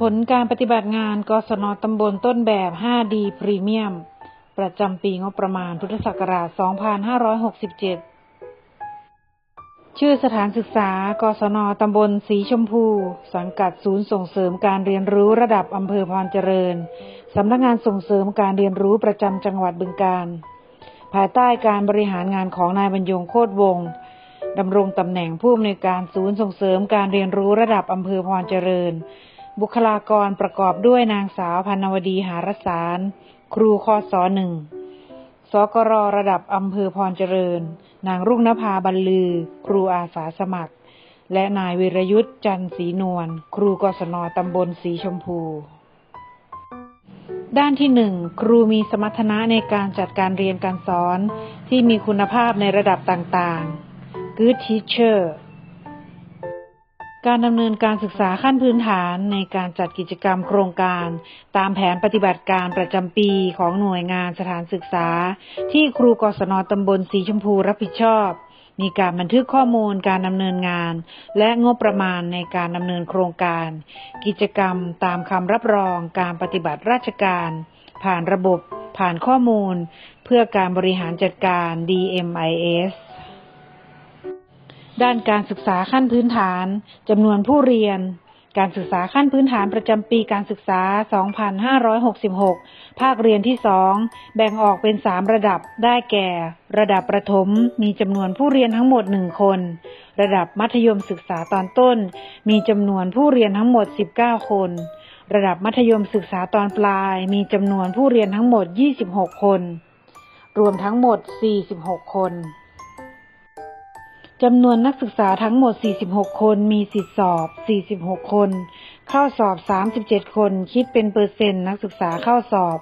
ผลการปฏิบัติงานกศนตำบลต้นแบบ 5D พรีเมียม ประจำปีงบประมาณพุทธศักราช 2567 ชื่อสถานศึกษากศนตำบลสีชมพู สังกัดศูนย์ส่งเสริมการเรียนรู้ระดับอำเภอพรเจริญ สำนักงานส่งเสริมการเรียนรู้ประจำจังหวัดบึงกาฬภายใต้การบริหารงานของนายบรรยงโคตรวงศ์ดำรงตำแหน่งผู้อำนวยการศูนย์ส่งเสริมการเรียนรู้ระดับอำเภอพรเจริญ บุคลากรประกอบด้วยนางสาวพันวดีหารสาร ครูคอสอหนึ่งสกรระดับอำเภอพรเจริญ นางรุ่งนภาบรรลือ ครูอาสาสมัคร และนายวิรยุทธ์จันทร์ศรีนวล ครูกศนตำบลสีชมพู ด้านที่หนึ่งครูมีสมรรถนะในการจัดการเรียนการสอนที่มีคุณภาพในระดับต่างๆ Good Teacher การดำเนินการศึกษาขั้นพื้นฐานในการจัดกิจกรรมโครงการ ตามแผนปฏิบัติการประจำปีของหน่วยงานสถานศึกษา ที่ครูกศนตำบลสีชมพูรับผิดชอบ มีการบันทึกข้อมูลการดำเนินงาน และงบประมาณในการดำเนินโครงการ กิจกรรมตามคำรับรองการปฏิบัติราชการ ผ่านระบบ ผ่านข้อมูล เพื่อการบริหารจัดการ DMIS ด้านการศึกษาขั้นพื้นฐานจำนวนผู้เรียน การศึกษาขั้นพื้นฐานประจำปีการศึกษา 2566 ภาคเรียนที่ 2 แบ่งออกเป็น 3 ระดับ ได้แก่ ระดับประถม มีจำนวนผู้เรียนทั้งหมด 1 คน ระดับมัธยมศึกษาตอนต้น มีจำนวนผู้เรียนทั้งหมด 19 คน ระดับมัธยมศึกษาตอนปลาย มีจำนวนผู้เรียนทั้งหมด 26 คน รวมทั้งหมด 46 คน จำนวนนักศึกษาทั้งหมด 46 คนมีสิทธิสอบ 46 คน เข้าสอบ 37 คน คิดเป็นเปอร์เซ็นต์ นักศึกษาเข้าสอบ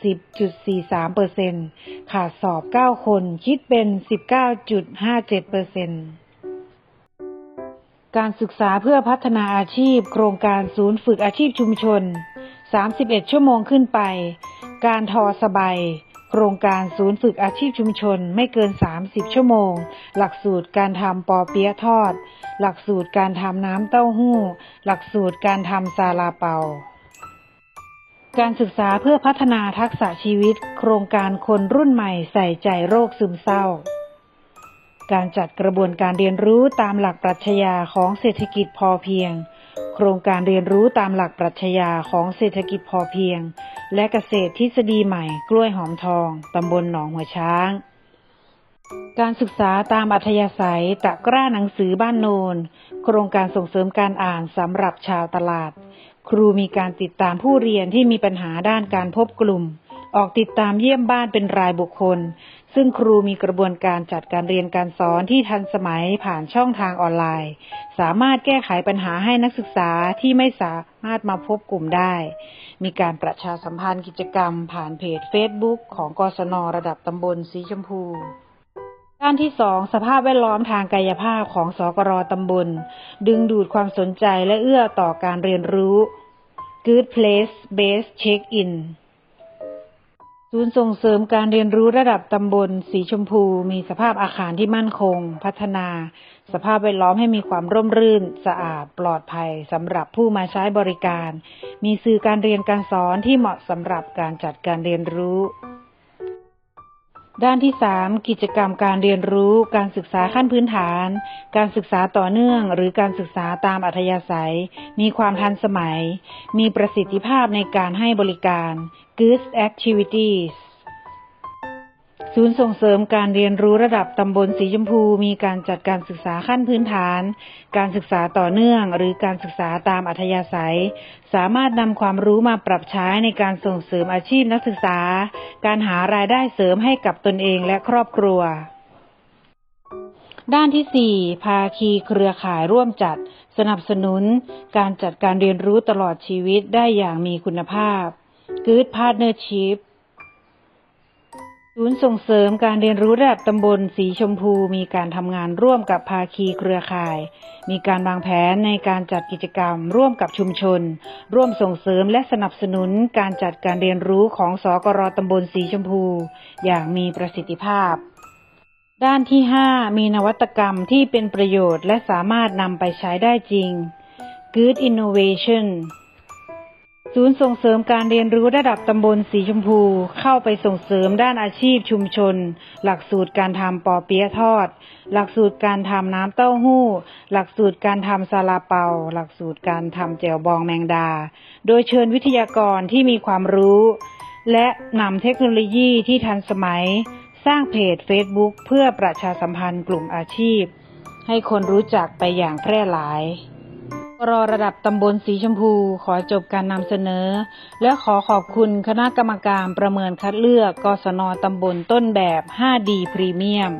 80.43เปอร์เซ็นต์ขาดสอบ 9 คน คิดเป็น 19.57เปอร์เซ็นต์การศึกษาเพื่อพัฒนาอาชีพ โครงการศูนย์ฝึกอาชีพชุมชน 31 ชั่วโมงขึ้นไป การทอสบาย โครงการศูนย์ฝึกอาชีพชุมชนไม่เกิน 30 ชั่วโมง หลักสูตรการทำปอเปี๊ยะทอด หลักสูตรการทำน้ำเต้าหู้ หลักสูตรการทำซาลาเปา การศึกษาเพื่อพัฒนาทักษะชีวิต โครงการคนรุ่นใหม่ใส่ใจโรคซึมเศร้า การจัดกระบวนการเรียนรู้ตามหลักปรัชญาของเศรษฐกิจพอเพียง โครงการเรียนรู้ตามหลักปรัชญาของเศรษฐกิจพอเพียง และเกษตรทฤษฎีใหม่กล้วยหอมทอง ตำบลหนองหัวช้าง การศึกษาตามอัธยาศัยตะกร้าหนังสือบ้านโนน โครงการส่งเสริมการอ่านสำหรับชาวตลาด ครูมีการติดตามผู้เรียนที่มีปัญหาด้านการพบกลุ่ม ออกติดตามเยี่ยมบ้านเป็นรายบุคคล ซึ่งครูมีกระบวนการจัดการเรียนการสอนที่ทันสมัยผ่านช่องทางออนไลน์ สามารถแก้ไขปัญหาให้นักศึกษาที่ไม่สามารถมาพบกลุ่มได้ มีการประชาสัมพันธ์กิจกรรมผ่านเพจ Facebook ของกศนระดับตำบลสีชมพู ด้านที่สองสภาพแวดล้อมทางกายภาพของสกรตำบล ดึงดูดความสนใจและเอื้อต่อการเรียนรู้ Good Place Based Check-in ศูนย์ส่งเสริมการเรียนรู้ระดับตำบล สีชมพู มีสภาพอาคารที่มั่นคง พัฒนา สภาพแวดล้อมให้มีความร่มรื่น สะอาด ปลอดภัยสำหรับผู้มาใช้บริการ มีสื่อการเรียนการสอนที่เหมาะสำหรับการจัดการเรียนรู้ ด้านที่ 3 กิจกรรมการเรียนรู้ การศึกษาขั้นพื้นฐาน การศึกษาต่อเนื่อง หรือการศึกษาตามอัธยาศัย มีความทันสมัย มีประสิทธิภาพในการให้บริการ Good Activities ศูนย์ส่งเสริมการเรียนรู้ระดับตำบลสีชมพู มีการจัดการศึกษาขั้นพื้นฐาน การศึกษาต่อเนื่อง หรือการศึกษาตามอัธยาศัย สามารถนำความรู้มาปรับใช้ในการส่งเสริมอาชีพนักศึกษา การหารายได้เสริมให้กับตนเองและครอบครัว ด้านที่ 4 ภาคีเครือข่ายร่วมจัด สนับสนุน การจัดการเรียนรู้ตลอดชีวิตได้อย่างมีคุณภาพ Good Partnership ศูนย์ส่งเสริมการเรียนรู้ระดับตำบลสีชมพูมีการทำงานร่วมกับภาคีเครือข่าย มีการวางแผนในการจัดกิจกรรม ร่วมกับชุมชน ร่วมส่งเสริมและสนับสนุนการจัดการเรียนรู้ของสกรตำบลสีชมพู อย่างมีประสิทธิภาพ ด้านที่ 5 มีนวัตกรรมที่เป็นประโยชน์และสามารถนำไปใช้ได้จริง Good Innovation ศูนย์ส่งเสริมการเรียนรู้ระดับตำบลสีชมพู เข้าไปส่งเสริมด้านอาชีพชุมชน หลักสูตรการทำปอเปี๊ยะทอด หลักสูตรการทำน้ำเต้าหู้ หลักสูตรการทำซาลาเปา หลักสูตรการทำแจ่วบองแมงดา โดยเชิญวิทยากรที่มีความรู้ และนำเทคโนโลยีที่ทันสมัย สร้างเพจ Facebook เพื่อประชาสัมพันธ์กลุ่มอาชีพ ให้คนรู้จักไปอย่างแพร่หลาย รอระดับตำบลสีชมพูขอจบการนำเสนอ และขอขอบคุณคณะกรรมการประเมินคัดเลือกกศนตำบลต้นแบบ 5D พรีเมียม